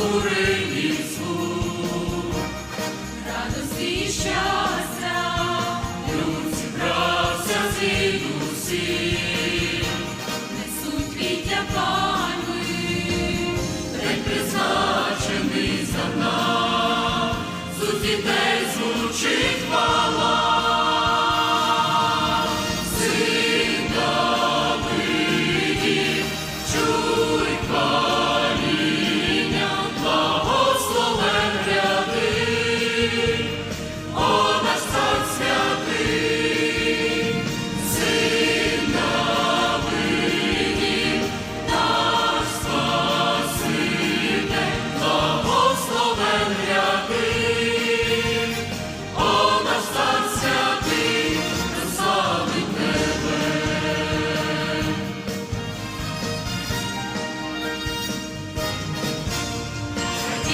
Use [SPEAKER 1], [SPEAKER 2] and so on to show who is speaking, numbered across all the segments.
[SPEAKER 1] 우리 земна, зусідей звучить хвала.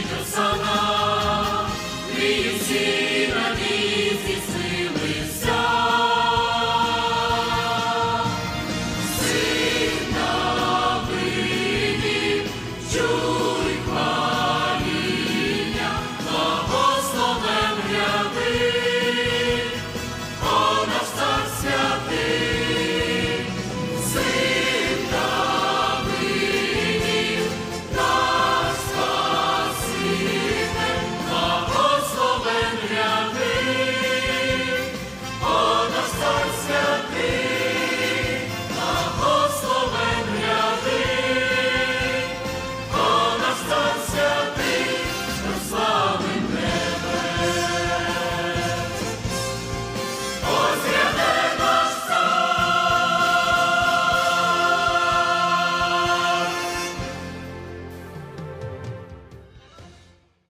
[SPEAKER 1] angels.